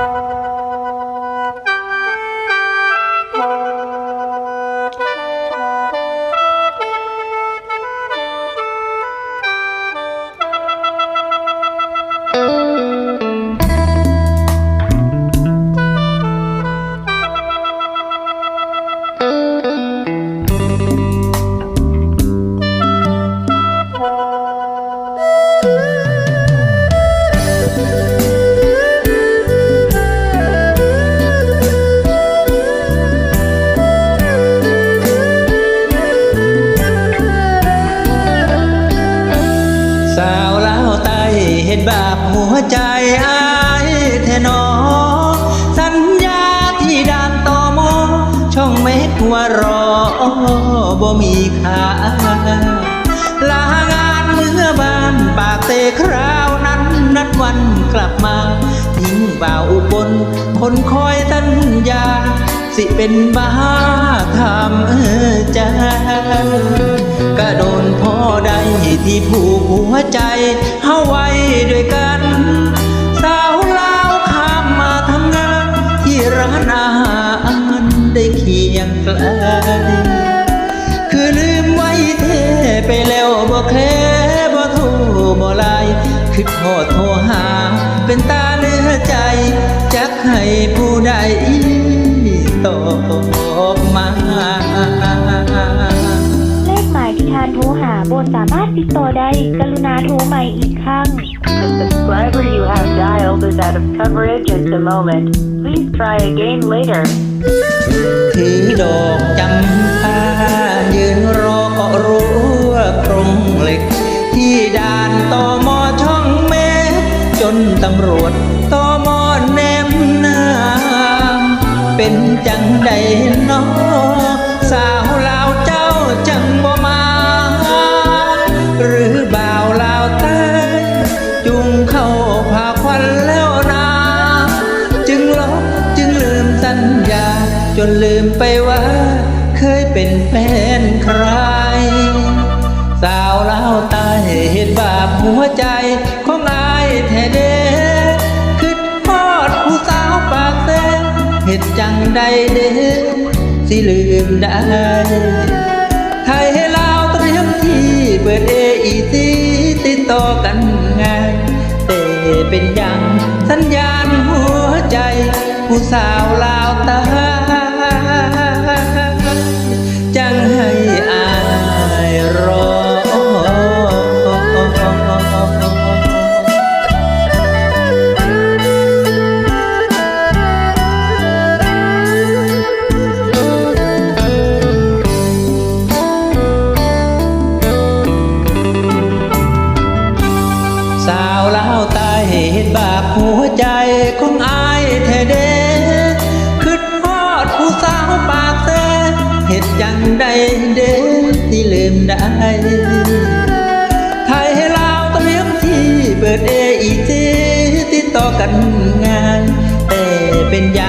ส เห็นบาปหัวใจอายแทนอ สัญญาที่ด่านต่อมอ ช่องเม็ดหัวรอบ่มีค่าลางานเมื่อบ้านปากเตคราวนั้นนัดวันกลับมาทิ้งบ่าวอุบลคนคอยสัญญา สิเป็นบ้าทำใจก็โดนพ่อใดที่ผูกหัว ใจเฮาไว้ด้วยกัน สาวลาวข้ามมาทำงาน ที่ร้านอาหารได้เคียงไกลคือลืมไว้เทไปแล้วบ่แคร์บ่โทรบ่ไลน์คือโทษโทรหา เป็นตาเนื้อใจ จักให้ผู้ใดตอบมาาบนสามารถติดต่อได้ กรุณาโทรใหม่อีกครั้ง The subscriber you have dialed is out of coverage at the moment. Please try again later. ถือดอกจำปายืนรอกาะรั้วโครงเหล็ก ที่ด่านตอมอช่องเมฆจนตำรวจตอมอแนมหน้า เป็นจังใดน้อสาว จนลืมไปว่า เคยเป็นแฟนใคร สาวลาวใต้เห็นบาปหัวใจของอายแท้เด้คิดทอดผู้สาวปากแซ่เห็ดจังใดเด้สิลืมได้ไทยให้ลาวเตรียมที่เปิดเออีซีติดต่อกันงายแต่เป็นย่างสัญญาณหัวใจ ผู้สาวลาวตาาวลาวใต้เห็นบาปหัวใจของอายแท้เด้คิดฮอดผู้สาวปากแซ่เห็ดจังใดเด้ที่ลืมได้ เปิดเออีจีติดต่อกันง่าย แต่เป็นอย่าง